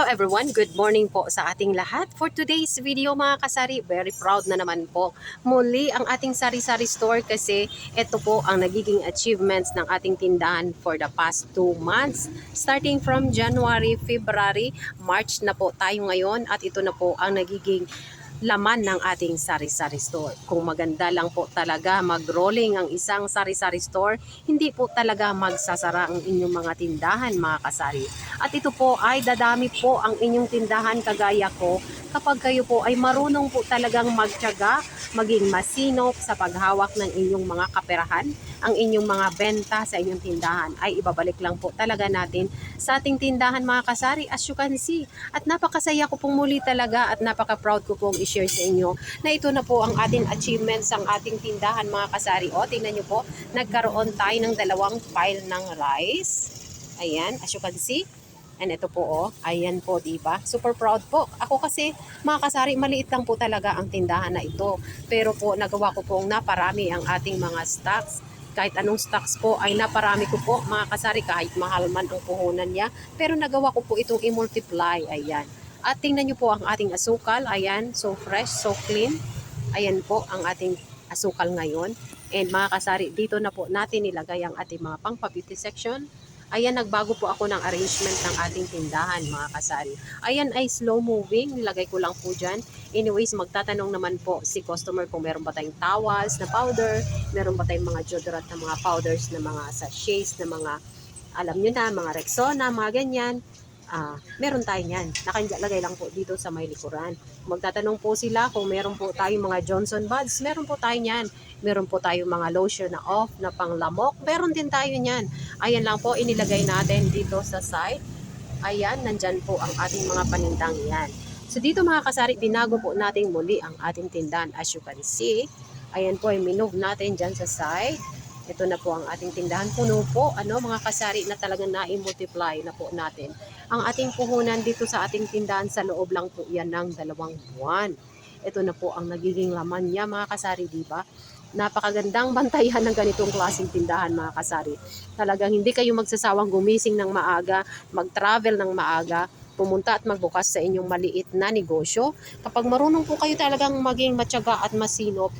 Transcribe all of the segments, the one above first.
Hello everyone, good morning po sa ating lahat. For today's video mga kasari, very proud na naman po. Muli ang ating sari-sari store kasi ito po ang nagiging achievements ng ating tindahan for the past 2 months. Starting from January, February, March na po tayo ngayon at ito na po ang nagiging laman ng ating sari-sari store. Kung maganda lang po talaga mag-rolling ang isang sari-sari store, hindi po talaga magsasara ang inyong mga tindahan mga kasari. At ito po ay dadami po ang inyong tindahan kagaya ko kapag kayo po ay marunong po talagang magtyaga, maging masinop sa paghawak ng inyong mga kaperahan, ang inyong mga benta sa inyong tindahan ay ibabalik lang po talaga natin sa ating tindahan mga kasari as you can see. At napakasaya ko pong muli talaga at napaka-proud ko pong i-share sa inyo na ito na po ang ating achievements ang ating tindahan mga kasari. O, tingnan nyo po, nagkaroon tayo ng dalawang pile ng rice. Ayan, as you can see. And ito po, oh, ayan po, di ba? Super proud po. Ako kasi, mga kasari, maliit lang po talaga ang tindahan na ito. Pero po, nagawa ko pong naparami ang ating mga stocks. Kahit anong stocks po, ay naparami ko po, mga kasari, kahit mahal man ang puhunan niya. Pero nagawa ko po itong i-multiply. Ayan. At tingnan nyo po ang ating asukal. Ayan, so fresh, so clean. Ayan po ang ating asukal ngayon. And mga kasari, dito na po natin nilagay ang ating mga pang-beauty section. Ayan, nagbago po ako ng arrangement ng ating tindahan, mga kasari. Ayan ay slow moving, nilagay ko lang po dyan. Anyways, magtatanong naman po si customer kung meron ba tayong towels na powder, meron ba tayong mga deodorant na mga powders na mga sachets na mga, alam nyo na, mga Rexona, mga ganyan. Ah, meron tayo niyan. Nakalagay lang po dito sa may likuran. Magtatanong po sila kung meron po tayong mga Johnson buds, meron po tayo niyan. Meron po tayong mga lotion na off na panglamok, meron din tayo niyan. Ayan lang po, inilagay natin dito sa side. Ayan, nandyan po ang ating mga panindang yan. So dito mga kasari, binago po natin muli ang ating tindahan. As you can see, ayan po, minove natin dyan sa side. Ito na po ang ating tindahan. Puno po, ano, mga kasari na talagang na-multiply na po natin. Ang ating puhunan dito sa ating tindahan sa loob lang po yan ng dalawang buwan. Ito na po ang nagiging laman niya, mga kasari, di ba? Napakagandang bantayan ng ganitong klaseng tindahan, mga kasari. Talagang hindi kayo magsasawang gumising ng maaga, mag-travel ng maaga, pumunta at magbukas sa inyong maliit na negosyo. Kapag marunong po kayo talagang maging matyaga at masinop,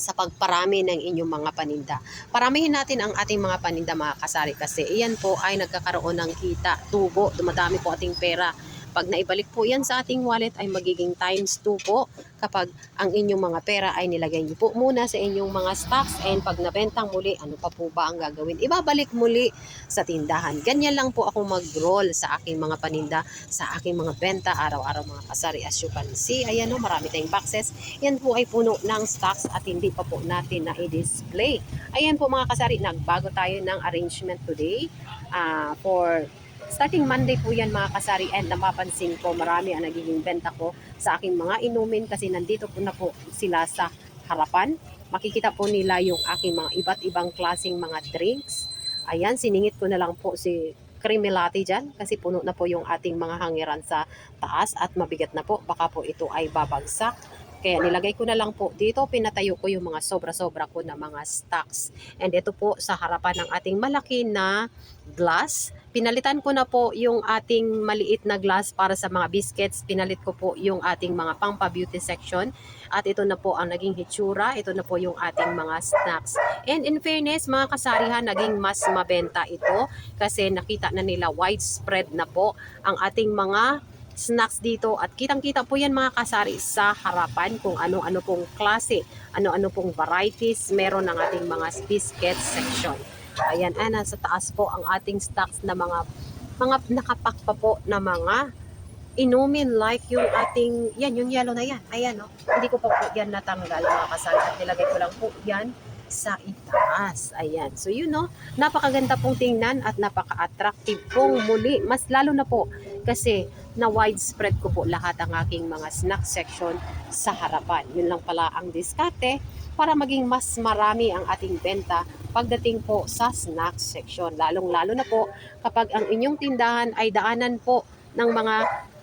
sa pagparami ng inyong mga paninda. Paramihin natin ang ating mga paninda mga kasari kasi iyan po ay nagkakaroon ng kita, tubo, dumadami po ating pera. Pag naibalik po yan sa ating wallet ay magiging times 2 po kapag ang inyong mga pera ay nilagay niyo po muna sa inyong mga stocks and pag nabentang muli, ano pa po ba ang gagawin? Ibabalik muli sa tindahan. Ganyan lang po ako mag-roll sa aking mga paninda, sa aking mga benta araw-araw mga kasari. As you can see, ayan o, marami tayong boxes. Yan po ay puno ng stocks at hindi pa po natin na i-display. Ayan po mga kasari, nagbago tayo ng arrangement today ah, for Starting Monday po yan mga kasari and napapansin ko marami ang nagiging benta ko sa aking mga inumin kasi nandito po na po sila sa harapan. Makikita po nila yung aking mga iba't ibang klaseng mga drinks. Ayan, siningit ko na lang po si creamy latte dyan kasi puno na po yung ating mga hangiran sa taas at mabigat na po. Baka po ito ay babagsak. Kaya nilagay ko na lang po dito, pinatayo ko yung mga sobra-sobra ko na mga stocks. And ito po sa harapan ng ating malaki na glass. Pinalitan ko na po yung ating maliit na glass para sa mga biscuits. Pinalit ko po yung ating mga pangpa-beauty section. At ito na po ang naging hitsura. Ito na po yung ating mga snacks. And in fairness, mga kasarihan, naging mas mabenta ito kasi nakita na nila widespread na po ang ating mga snacks dito at kitang-kita po yan mga kasari sa harapan kung ano-ano pong klase, ano-ano pong varieties meron ng ating mga biscuit section. Ayan, ah, nasa taas po ang ating stocks na mga mga nakapak pa po na mga inumin like yung ating, yan, yung yellow na yan. Ayan, no? Hindi ko pa po yan natanggal mga kasal at nilagay ko lang po yan sa itaas. Ayan. So, yun, no? Napakaganda pong tingnan at napaka-attractive pong muli. Mas lalo na po kasi na widespread ko po lahat ang aking mga snack section sa harapan. Yun lang pala ang diskarte para maging mas marami ang ating benta pagdating po sa snack section. Lalong-lalo na po kapag ang inyong tindahan ay daanan po ng mga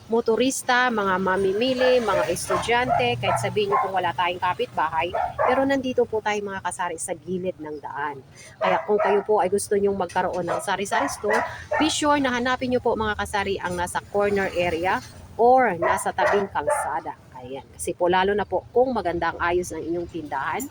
motorista, mga mamimili, mga estudyante, kahit sabihin nyo kung wala tayong kapitbahay, pero nandito po tayo mga kasari sa gilid ng daan. Kaya kung kayo po ay gusto nyong magkaroon ng sari-sari store, be sure na hanapin nyo po mga kasari ang nasa corner area or nasa tabing kalsada. Ayan. Kasi po lalo na po kung maganda ang ayos ng inyong tindahan,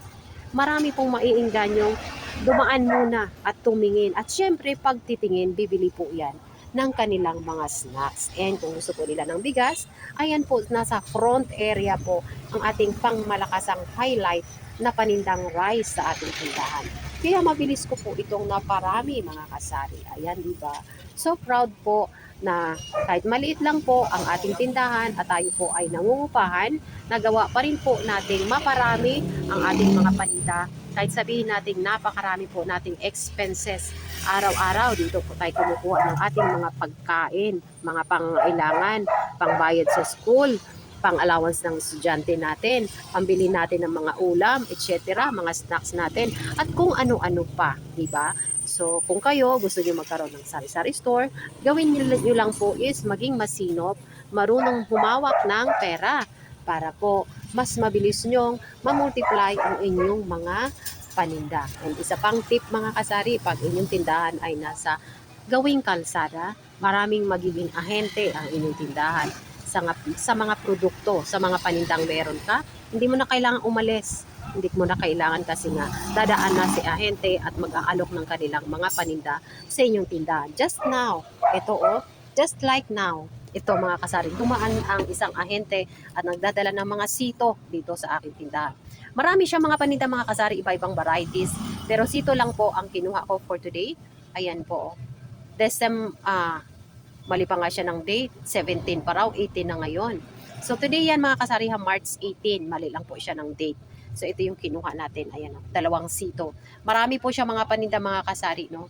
marami pong maiingganyong dumaan muna at tumingin. At syempre, pag titingin, bibili po yan ng kanilang mga snacks. And kung gusto po nila ng bigas, ayan po, nasa front area po ang ating pangmalakasang highlight na panindang rice sa ating tindahan. Kaya mabilis ko po itong naparami mga kasari. Ayan, di ba? So proud po na kahit maliit lang po ang ating tindahan at tayo po ay nangungupahan, nagawa pa rin po nating maparami ang ating mga paninda. Kahit sabihin natin napakarami po nating expenses araw-araw dito po tayo kumukuha ng ating mga pagkain, mga pangailangan, pangbayad sa school, pang allowance ng estudyante natin, pambili natin ng mga ulam, etc., mga snacks natin, at kung ano-ano pa, di ba? So, kung kayo gusto niyo magkaroon ng sari-sari store, gawin niyo niyo lang po is maging masinop, marunong humawak ng pera para po mas mabilis nyong mamultiply ang inyong mga paninda. And isa pang tip mga kasari, pag inyong tindahan ay nasa gawing kalsada, maraming magiging ahente ang inyong tindahan sa, sa mga produkto, sa mga panindang meron ka. Hindi mo na kailangan umalis. Hindi mo na kailangan kasi nga dadaan na si ahente at mag-aalok ng kanilang mga paninda sa inyong tindahan. Just now, ito oh, just like now, ito mga kasari, dumaan ang isang ahente at nagdadala ng mga sito dito sa aking tindahan. Marami siya mga paninda mga kasari, iba-ibang varieties. Pero sito lang po ang kinuha ko for today. Ayan po. oh. Decem, ah, mali pa nga siya ng date. 17 pa raw, 18 na ngayon. So today yan mga kasari, ha, March 18. Mali lang po siya ng date. So ito yung kinuha natin. Ayan, oh, dalawang sito. Marami po siya mga paninda mga kasari, no?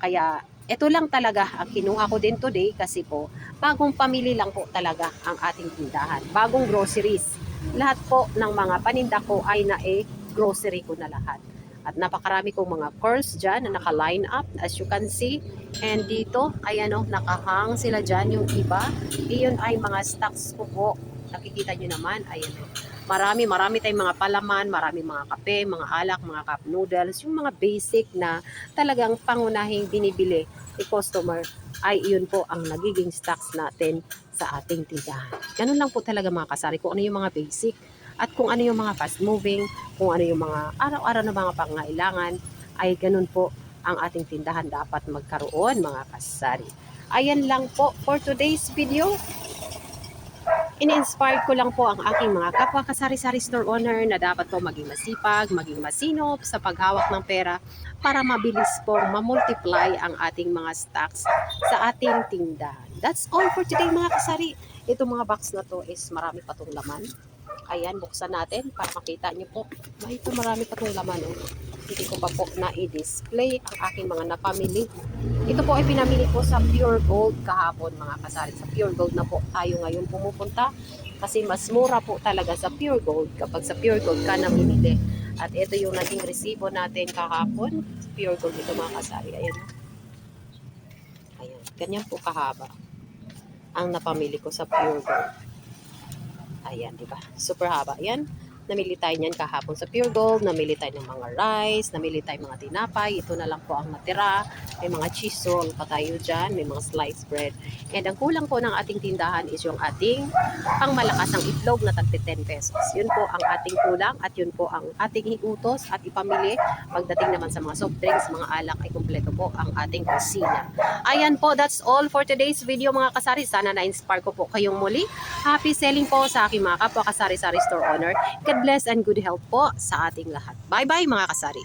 Kaya ito lang talaga ang kinuha ko din today kasi po bagong pamili lang po talaga ang ating tindahan. Bagong groceries. Lahat po ng mga paninda ko ay na eh, grocery ko na lahat. At napakarami kong mga course dyan na naka-line up as you can see. And dito, ayan o, nakahang sila dyan yung iba. Iyon ay mga stocks ko po. Nakikita nyo naman, ayan o. Marami, marami tayong mga palaman, marami mga kape, mga alak, mga cup noodles, yung mga basic na talagang pangunahing binibili ni customer ay iyon po ang nagiging stocks natin sa ating tindahan. Ganun lang po talaga mga kasari, kung ano yung mga basic at kung ano yung mga fast moving, kung ano yung mga araw-araw na mga pangailangan, ay ganun po ang ating tindahan dapat magkaroon mga kasari. Ayan lang po for today's video. In-inspire ko lang po ang aking mga kapwa kasari-sari store owner na dapat po maging masipag, maging masinop sa paghawak ng pera para mabilis po mamultiply ang ating mga stocks sa ating tindahan. That's all for today mga kasari. Itong mga box na to is marami pa tong laman. Ayan, buksan natin para makita nyo po. Ay, ito marami pa tong laman. Oh. Hindi ko pa po na-display ang aking mga napamili. Ito po ay pinamili ko sa Pure Gold kahapon mga kasari. Sa Pure Gold na po tayo ngayon pumupunta kasi mas mura po talaga sa Pure Gold kapag sa Pure Gold ka namimili. At ito yung naging resibo natin kahapon. Pure Gold ito mga kasari. Ayan. Ayan. Ganyan po kahaba ang napamili ko sa Pure Gold. Ayan, di ba? Super haba. Ayan. Namili tayo niyan kahapon sa Pure Gold. Namili tayo ng mga rice. Namili tayo mga tinapay. Ito na lang po ang natira. May mga cheese roll pa tayo dyan. May mga sliced bread. And ang kulang po ng ating tindahan is yung ating pangmalakasang itlog na tagpi 10 pesos. Yun po ang ating kulang at yun po ang ating hiutos at ipamili. Pagdating naman sa mga soft drinks, mga alak ay kumpleto po ang ating kusina. Ayan po, that's all for today's video mga kasari. Sana na-inspire ko po kayong muli. Happy selling po sa aking mga kapwa kasari-sari store owner. God bless and good health po sa ating lahat. Bye-bye mga kasari.